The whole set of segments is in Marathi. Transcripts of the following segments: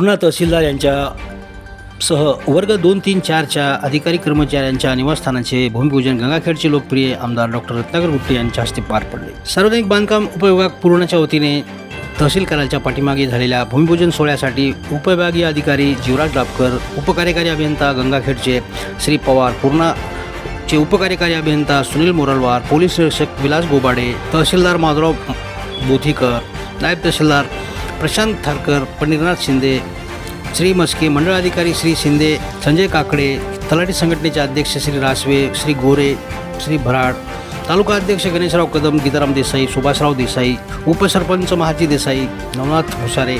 पूर्णा तहसीलदार यांच्या सह वर्ग दोन तीन चारच्या अधिकारी कर्मचाऱ्यांच्या निवासस्थानाचे भूमिपूजन गंगाखेडचे लोकप्रिय आमदार डॉक्टर रत्नाकर गुट्टे यांच्या हस्ते पार पडले. सार्वजनिक बांधकाम उपविभाग पूर्णाच्या वतीने तहसील कार्यालयाच्या पाठीमागे झालेल्या भूमिपूजन सोहळ्यासाठी उपविभागीय अधिकारी जीवराज डापकर उपकार्यकारी अभियंता गंगाखेडचे श्री पवार पूर्णा चे उपकार्यकारी अभियंता सुनील मोरलवार पोलीस निरीक्षक विलास गोबाडे तहसीलदार माधुराव बोथीकर नायब तहसीलदार प्रशांत थारकर पंडितनाथ शिंदे श्री मस्के मंडळाधिकारी श्री शिंदे संजय काकडे तलाठी संघटनेचे अध्यक्ष श्री रासवे श्री गोरे श्री भराड तालुका अध्यक्ष गणेशराव कदम गीताराम देसाई सुभाषराव देसाई उपसरपंच महाजी देसाई नवनाथ हुसारे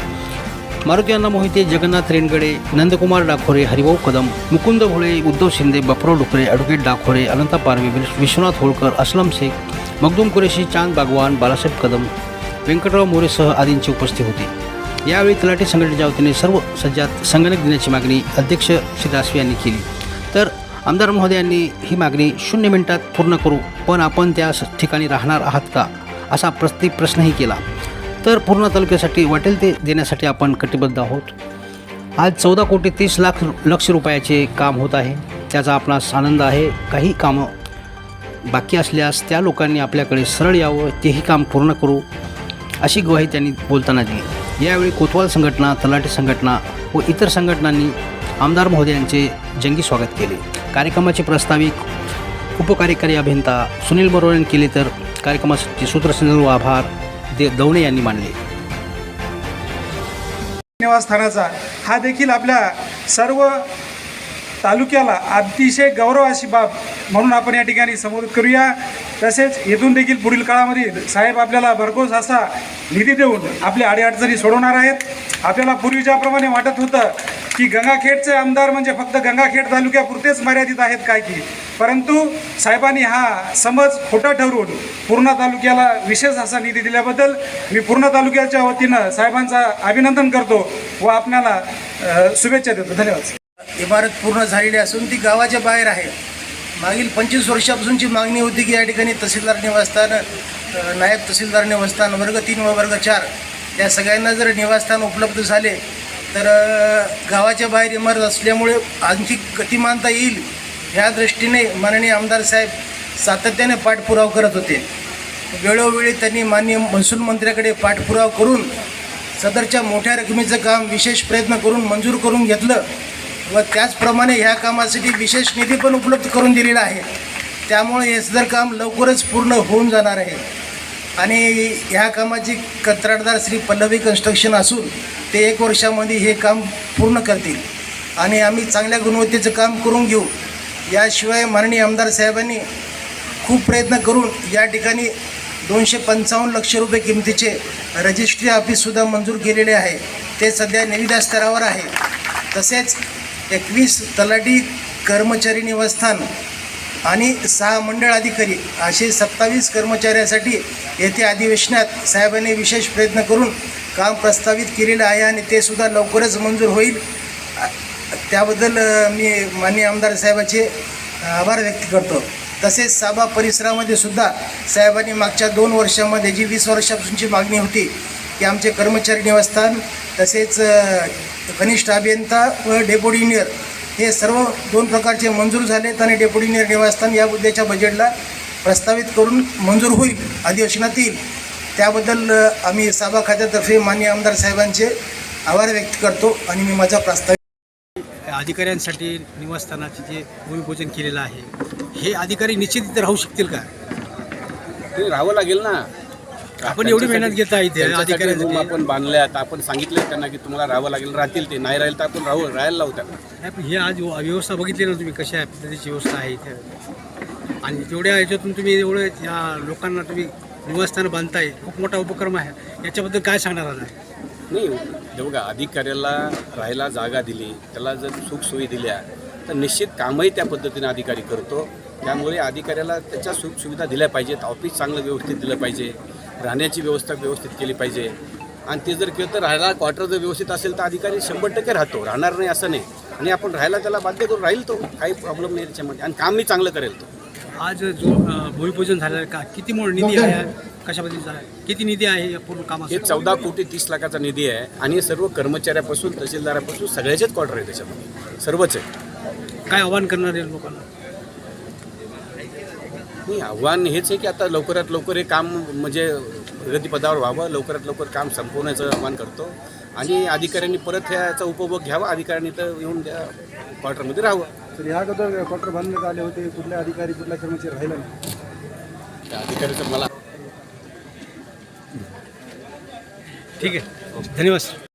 मारुती अण्णा मोहिते जगन्नाथ रेणगडे नंदकुमार डाखोरे हरिभाऊ कदम मुकुंद भोळे उद्धव शिंदे बपराव डुकरे ॲडव्होकेट डाखोरे अनंता पारवे विश्वनाथ होळकर असलम शेख मखदूम कुरेशी चांद बागवान बालासाहेब कदम व्यंकटराव मोरेसह आदींची उपस्थिती होती. यावेळी तलाठी संघटनेच्या वतीने सर्व सज्जात संगणक देण्याची मागणी अध्यक्ष श्री रासवे यांनी केली. तर आमदार महोदयांनी ही मागणी शून्य मिनिटात पूर्ण करू पण आपण त्या ठिकाणी राहणार आहात का? असा प्रति प्रश्नही केला. तर पूर्ण तालुक्यासाठी वाटेल ते देण्यासाठी आपण कटिबद्ध आहोत. आज चौदा कोटी तीस लाख लक्ष रुपयाचे काम होत आहे. त्याचा आपणास आनंद आहे. काही कामं बाकी असल्यास त्या लोकांनी आपल्याकडे सरळ यावं. तेही काम पूर्ण करू. अशी ग्वाही त्यांनी बोलताना दिली. यावेळी कोतवाल संघटना तलाठी संघटना व इतर संघटनांनी आमदार महोदयांचे जंगी स्वागत केले. कार्यक्रमाचे प्रस्ताविक उपकार्यकारी अभियंता सुनील बरोबर यांनी केले तर कार्यक्रमासाठी सूत्रसंचलन व आभार दे दवणे यांनी मानले. निवासस्थानाचा हा देखील आपल्या सर्व तालुक्याला अतिशय गौरव अशी बाब म्हणून आपण या ठिकाणी समोर करूया. तसेच इथून देखील पुढील काळामध्ये साहेब आपल्याला भरघोस असा निधी देऊन आपल्या अडीअडचणी सोडवणार आहेत. आपल्याला पूर्वी ज्याप्रमाणे वाटत होतं की गंगाखेडचे आमदार म्हणजे फक्त गंगाखेड तालुक्यापुरतेच मर्यादित आहेत काय की. परंतु साहेबांनी हा समज खोटा ठरवून पूर्णा तालुक्याला विशेष असा निधी दिल्याबद्दल मी पूर्णा तालुक्याच्या वतीनं साहेबांचा अभिनंदन करतो व आपल्याला शुभेच्छा देतो. धन्यवाद. इमारत पूर्ण झालेली असून ती गावाच्या बाहेर आहे. मागील पंचवीस वर्षापासूनची मागणी होती की या ठिकाणी तहसीलदार निवासस्थान नायब तहसीलदार निवासस्थान वर्ग तीन व वर्ग चार या सगळ्यांना जर निवासस्थान उपलब्ध झाले तर गावाच्या बाहेर इमारत असल्यामुळे आणखी गतिमानता येईल ह्या दृष्टीने माननीय आमदार साहेब सातत्याने पाठपुराव करत होते. वेळोवेळी त्यांनी माननीय महसूल मंत्र्याकडे पाठपुराव करून सदरच्या मोठ्या रकमेचं काम विशेष प्रयत्न करून मंजूर करून घेतलं. व त्याचप्रमाणे ह्या कामासाठी विशेष निधी पण उपलब्ध करून दिलेला आहे. त्यामुळे हे सदर काम लवकरच पूर्ण होऊन जाणार आहे. आणि ह्या कामाची कंत्राटदार श्री पल्लवी कन्स्ट्रक्शन असून ते एक वर्षामध्ये हे काम पूर्ण करतील. आणि आम्ही चांगल्या गुणवत्तेचं काम करून घेऊ. याशिवाय माननीय आमदार साहेबांनी खूप प्रयत्न करून या ठिकाणी दोनशे पंचावन्न लक्ष रुपये किमतीचे रजिस्ट्री ऑफिससुद्धा मंजूर केलेले आहे. ते सध्या निविदा स्तरावर आहे. तसेच एकवीस तलाठी कर्मचारी निवासस्थान आणि सहा मंडळ अधिकारी असे सत्तावीस कर्मचाऱ्यासाठी येत्या अधिवेशनात साहेबांनी विशेष प्रयत्न करून काम प्रस्तावित केलेलं आहे आणि ते सुद्धा लवकरच मंजूर होईल. त्याबद्दल मी माननीय आमदार साहेबाचे आभार व्यक्त करतो. तसेच साबा परिसरामध्ये सुद्धा साहेबांनी मागच्या दोन वर्षामध्ये जी वीस वर्षापासूनची मागणी होती की आमचे कर्मचारी निवासस्थान तसेच अ, कनिष्ठ अभियंता व डेप्युटी इंजिनियर हे सर्व दोन प्रकारचे मंजूर झालेत आणि डेप्युटी इंजिनियर निवासस्थान या मुद्द्याच्या बजेटला प्रस्तावित करून मंजूर होईल अधिवेशनात येईल. त्याबद्दल आम्ही साबा खात्यातर्फे मान्य आमदार साहेबांचे आभार व्यक्त करतो आणि मी माझा प्रस्ताव अधिकाऱ्यांसाठी निवासस्थानाचे जे भूमिपूजन केलेलं आहे हे अधिकारी निश्चित राहू शकतील का? ते राहावं लागेल ना. आपण एवढी मेहनत घेता इथे त्यांच्यासाठी अधिकाऱ्यांसाठी. room आपण बांधल्यात आपण सांगितलं त्यांना की तुम्हाला राहावं लागेल. राहतील ते. नाही राहील तर आपण राहू राहायला लावू त्यांना. नाही, पण हे आज व्यवस्था बघितली ना तुम्ही कशा पद्धतीची व्यवस्था आहे इथे. आणि तेवढ्या ह्याच्यातून तुम्ही एवढं या लोकांना तुम्ही निवासस्थान बांधताय खूप मोठा उपक्रम आहे. याच्याबद्दल काय सांगणार आहात नाही हे बघा अधिकाऱ्याला राहायला जागा दिली त्याला जर सुखसोयी दिल्या तर निश्चित कामही त्या पद्धतीने अधिकारी करतो. त्यामुळे अधिकाऱ्याला त्याच्या सुखसुविधा दिल्या पाहिजेत. ऑफिस चांगलं व्यवस्थित दिलं पाहिजे. राहण्याची व्यवस्था व्यवस्थित केली पाहिजे. आणि ते जर केलं तर राहायला क्वार्टर जर व्यवस्थित असेल तर अधिकारी शंभर टक्के राहतो. राहणार नाही असं नाही. आणि आपण राहायला त्याला बाध्य करून राहील तो. काही प्रॉब्लेम नाही त्याच्यामध्ये. आणि कामही चांगलं करेल तो. आज जो भूमिपूजन झालं का किती मोठ निधी आहे? कशामध्ये झाला किती निधी आहे या पूर्ण हे कामासाठी चौदा कोटी तीस लाखाचा निधी आहे. आणि हे सर्व कर्मचाऱ्यापासून तहसीलदारापासून सगळ्याचेच क्वार्टर आहे त्याच्यामध्ये. सर्वच आहे. काय आव्हान करणार आहे लोकांना? नाही आव्हान हेच आहे की आता लवकरात लवकर हे काम म्हणजे प्रगतीपदावर व्हावं लवकरात लवकर काम संपवण्याचं आव्हान करतो. आणि अधिकाऱ्यांनी परत ह्याचा उपभोग घ्यावा अधिकाऱ्यांनी तर येऊन त्या क्वार्टरमध्ये राहावं. तर ह्या अगोदर क्वार्टर बांधण्यात आले होते कुठल्या अधिकारी कुठल्या कर्मचारी राहिला नाही? त्या अधिकाऱ्याचं मला ठीक आहे. धन्यवाद सर.